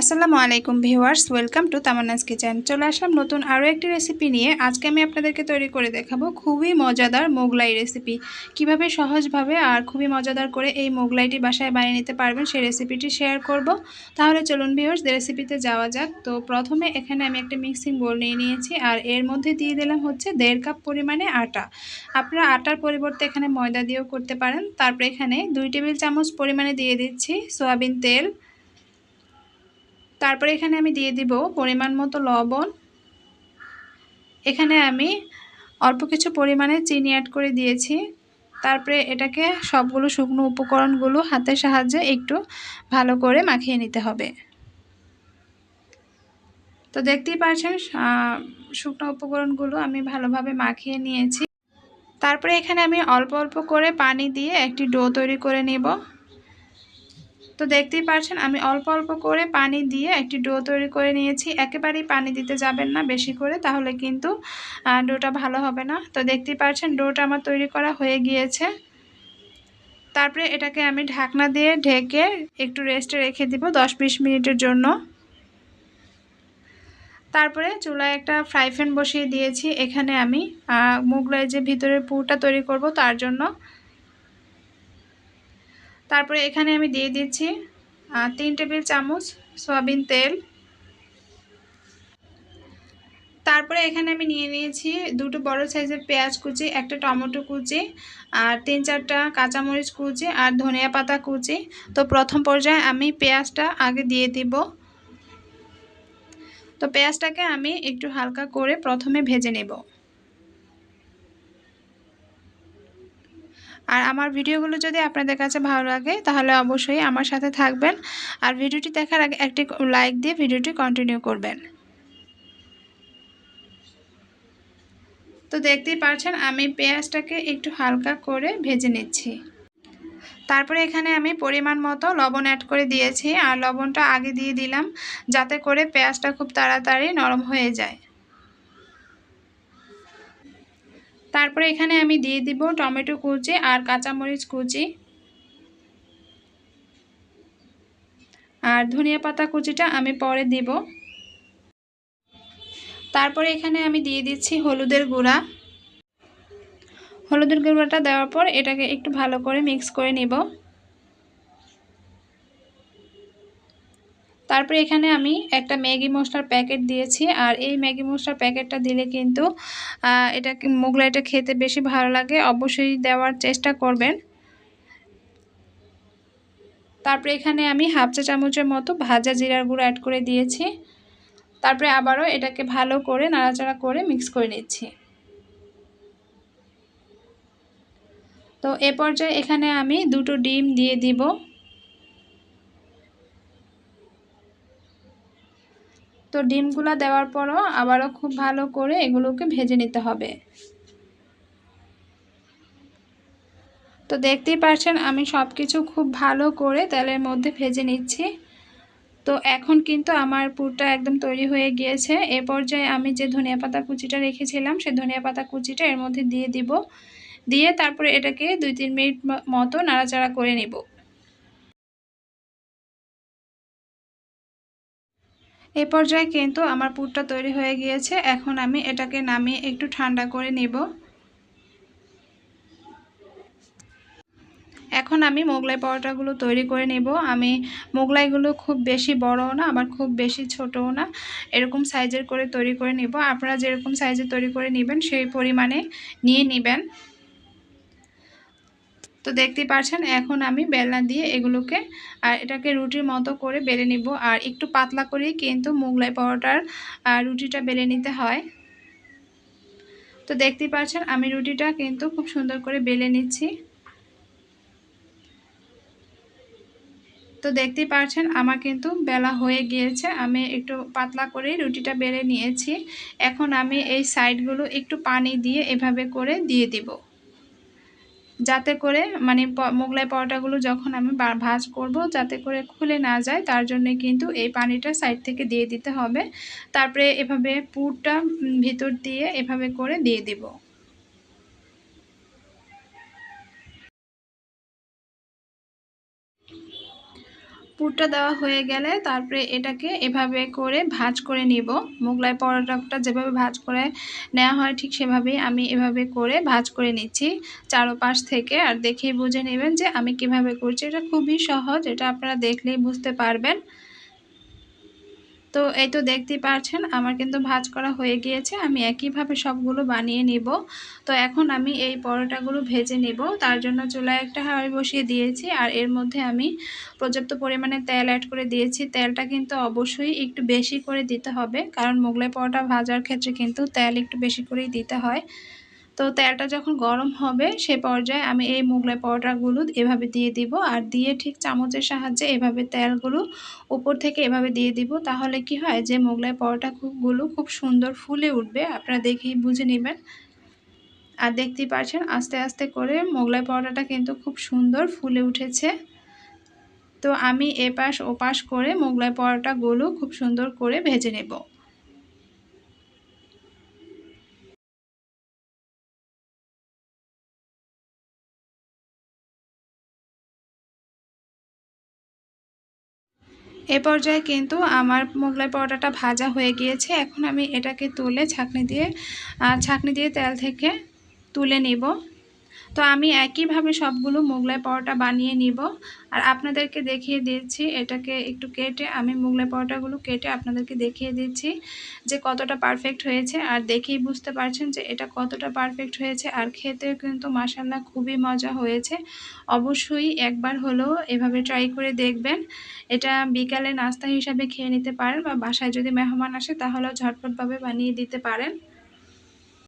আসসালামু আলাইকুম viewers, welcome to Tamanna's kitchen. চলে আসলাম নতুন আরও একটি রেসিপি নিয়ে। আজকে আমি আপনাদেরকে তৈরি করে দেখাবো খুবই মজাদার মোগলাই রেসিপি কীভাবে সহজভাবে আর খুবই মজাদার করে এই মোগলাইটি বাসায় বানিয়ে নিতে পারবেন সেই রেসিপিটি শেয়ার করব। তাহলে চলুন ভিউয়ার্স রেসিপিতে যাওয়া যাক। তো প্রথমে এখানে আমি একটা মিক্সিং বোল নিয়ে নিয়েছি আর এর মধ্যে দিয়ে দিলাম হচ্ছে দেড় কাপ পরিমাণে আটা। আপনারা আটার পরিবর্তে এখানে ময়দা দিয়েও করতে পারেন। তারপরে এখানে দুই টেবিল চামচ পরিমাণে দিয়ে দিচ্ছি সয়াবিন তেল তারপরে এখানে আমি দিয়ে দিব পরিমাণ মতো লবণ। এখানে আমি অল্প কিছু পরিমাণে চিনি অ্যাড করে দিয়েছি। তারপরে এটাকে সবগুলো শুকনো উপকরণগুলো হাতের সাহায্যে একটু ভালো করে মাখিয়ে নিতে হবে। তো দেখতেই পাচ্ছেন শুকনো উপকরণগুলো আমি ভালোভাবে মাখিয়ে নিয়েছি। তারপরে এখানে আমি অল্প অল্প করে পানি দিয়ে একটি ডো তৈরি করে নেব। তো দেখতেই পাচ্ছেন আমি অল্প অল্প করে পানি দিয়ে একটি ডো তৈরি করে নিয়েছি। একেবারেই পানি দিতে যাবেন না বেশি করে, তাহলে কিন্তু ডোটা ভালো হবে না। তো দেখতেই পাচ্ছেন ডোটা আমার তৈরি করা হয়ে গিয়েছে। তারপরে এটাকে আমি ঢাকনা দিয়ে ঢেকে একটু রেস্টে রেখে দিব দশ বিশ মিনিটের জন্য। তারপরে চুলায় একটা ফ্রাই প্যান বসিয়ে দিয়েছি। এখানে আমি মুগলাই যে ভিতরের পুরটা তৈরি করব তার জন্য তারপরে এখানে আমি দিয়ে দিচ্ছি তিন টেবিল চামচ সয়াবিন তেল। তারপরে এখানে আমি নিয়ে নিয়েছি দুটো বড় সাইজের পেঁয়াজ কুচি, একটা টমেটো কুচি, আর তিন চারটা কাঁচামরিচ কুচি আর ধনিয়া পাতা কুচি। তো প্রথম পর্যায়ে আমি পেঁয়াজটা আগে দিয়ে দিব। তো পেঁয়াজটাকে আমি একটু হালকা করে প্রথমে ভেজে নেব। আর আমার ভিডিওগুলো যদি আপনাদের কাছে ভালো লাগে, তাহলে অবশ্যই আমার সাথে থাকবেন। আর ভিডিওটি দেখার আগে একটি লাইক দিয়ে ভিডিওটি কন্টিনিউ করবেন। তো দেখতেই পাচ্ছেন আমি পেঁয়াজটাকে একটু হালকা করে ভেজে নিচ্ছি। তারপরে এখানে আমি পরিমাণ মতো লবণ অ্যাড করে দিয়েছি, আর লবণটা আগে দিয়ে দিলাম, যাতে করে পেঁয়াজটা খুব তাড়াতাড়ি নরম হয়ে যায়। তারপরে এখানে আমি দিয়ে দিব টমেটো কুচি আর কাঁচামরিচ কুচি। আর ধনিয়া পাতা কুচিটা আমি পরে দিব। তারপরে এখানে আমি দিয়ে দিচ্ছি হলুদের গুঁড়া। হলুদের গুঁড়াটা দেওয়ার পর এটাকে একটু ভালো করে মিক্স করে নেব। তারপরে এখানে আমি একটা ম্যাগি মশলার প্যাকেট দিয়েছি আর এই ম্যাগি মশলার প্যাকেটটা দিলে কিন্তু এটা মোগলাইটা খেতে বেশি ভালো লাগে। অবশ্যই দেওয়ার চেষ্টা করবেন। তারপরে এখানে আমি হাফ চা চামচের মতো ভাজা জিরার গুঁড়ো অ্যাড করে দিয়েছি। তারপরে আবারও এটাকে ভালো করে নাড়াচাড়া করে মিক্স করে নিচ্ছি। তো এ পর্যায়ে এখানে আমি দুটো ডিম দিয়ে দিব। তো ডিমগুলো দেওয়ার পরও আবারও খুব ভালো করে এগুলোকে ভেজে নিতে হবে। তো দেখতেই পাচ্ছেন আমি সব কিছু খুব ভালো করে তেলের মধ্যে ভেজে নিচ্ছি। তো এখন কিন্তু আমার পুরটা একদম তৈরি হয়ে গিয়েছে। এ পর্যায়ে আমি যে ধনিয়া পাতা কুচিটা রেখেছিলাম সেই ধনিয়া পাতা কুচিটা এর মধ্যে দিয়ে দিব। দিয়ে তারপরে এটাকে দুই তিন মিনিট মতো নাড়াচাড়া করে নেব। এ পর্যায়ে কিন্তু আমার পুরটা তৈরি হয়ে গিয়েছে। এখন আমি এটাকে নামিয়ে একটু ঠান্ডা করে নেব। এখন আমি মোগলাই পরোটাগুলো তৈরি করে নেব। আমি মোগলাইগুলো খুব বেশি বড়ও না, আবার খুব বেশি ছোটও না। এরকম সাইজের করে তৈরি করে নেব। আপনারা যেরকম সাইজের তৈরি করে নেবেন সেই পরিমাণে নিয়ে নেবেন। তো দেখতেই পাচ্ছেন এখন আমি বেলনা দিয়ে এগুলোকে, আর এটাকে রুটির মতো করে বেলে নিব। আর একটু পাতলা করেই কিন্তু মোগলাই পরোটার রুটিটা বেলে নিতে হয়। তো দেখতেই পাচ্ছেন আমি রুটিটা কিন্তু খুব সুন্দর করে বেলে নিচ্ছি। তো দেখতেই পাচ্ছেন আমার কিন্তু বেলা হয়ে গিয়েছে, আমি একটু পাতলা করে রুটিটা বেলে নিয়েছি। এখন আমি এই সাইডগুলো একটু পানি দিয়ে এভাবে করে দিয়ে দিব। যাতে করে মানে মোগলাই পরোটাগুলো যখন আমি ভাজ করব যাতে করে খুলে না যায়, তার জন্য কিন্তু এই পানিটা সাইড থেকে দিয়ে দিতে হবে। তারপরে এভাবে পুরটা ভিতর দিয়ে এভাবে করে দিয়ে দিব। পুরটা দেওয়া হয়ে গেলে তারপরে এটাকে এভাবে করে ভাজ করে নিব। মোগলাই পরোটাটা যেভাবে ভাজ করে নেওয়া হয় ঠিক সেভাবেই আমি এভাবে করে ভাজ করে নিচ্ছি চারোপাশ থেকে। আর দেখেই বুঝে নেবেন যে আমি কীভাবে করছি। এটা খুবই সহজ, এটা আপনারা দেখলেই বুঝতে পারবেন। তো এই তো দেখতেই পাচ্ছেন আমার কিন্তু ভাজ করা হয়ে গিয়েছে, আমি একইভাবে সবগুলো বানিয়ে নিব। তো এখন আমি এই পরোটাগুলো ভেজে নিব, তার জন্য চুলায় একটা হাঁড়ি বসিয়ে দিয়েছি, আর এর মধ্যে আমি পর্যাপ্ত পরিমাণে তেল অ্যাড করে দিয়েছি। তেলটা কিন্তু অবশ্যই একটু বেশি করে দিতে হবে, কারণ মোগলাই পরোটা ভাজার ক্ষেত্রে কিন্তু তেল একটু বেশি করেই দিতে হয়। তো তেলটা যখন গরম হবে, সে পর্যায়ে আমি এই মোগলাই পাউডারগুলো এভাবে দিয়ে দিব। আর দিয়ে ঠিক চামচের সাহায্যে এভাবে তেলগুলো উপর থেকে এভাবে দিয়ে দিব। তাহলে কি হয় যে, মোগলাই পরোটাগুলো খুব সুন্দর ফুলে উঠবে। আপনারা দেখেই বুঝে নেবেন। আর দেখতেই পাচ্ছেন, আস্তে আস্তে করে মোগলাই পরোটাটা কিন্তু খুব সুন্দর ফুলে উঠেছে। তো আমি এপাশ ওপাশ করে মোগলাই পরোটাগুলো খুব সুন্দর করে ভেজে নেব। এ পর্যায়ে কিন্তু আমার মোগলাই পরোটাটা ভাজা হয়ে গিয়েছে। এখন আমি এটাকে তুলে ছাঁকনি দিয়ে ছাঁকনি দিয়ে তেল থেকে তুলে নিব। তো আমি একইভাবে সবগুলো মোগলাই পরোটা বানিয়ে নিব। আর আপনাদেরকে দেখিয়ে দিচ্ছি, এটাকে একটু কেটে আমি মোগলাই পরোটাগুলো কেটে আপনাদেরকে দেখিয়ে দিচ্ছি যে কতটা পারফেক্ট হয়েছে। আর দেখেই বুঝতে পারছেন যে এটা কতটা পারফেক্ট হয়েছে। আর খেতেও কিন্তু মাসাল্লা খুবই মজা হয়েছে। অবশ্যই একবার হলেও এভাবে ট্রাই করে দেখবেন। এটা বিকালে নাস্তা হিসাবে খেয়ে নিতে পারেন বা বাসায় যদি মেহমান আসে তাহলেও ঝটপটভাবে বানিয়ে দিতে পারেন।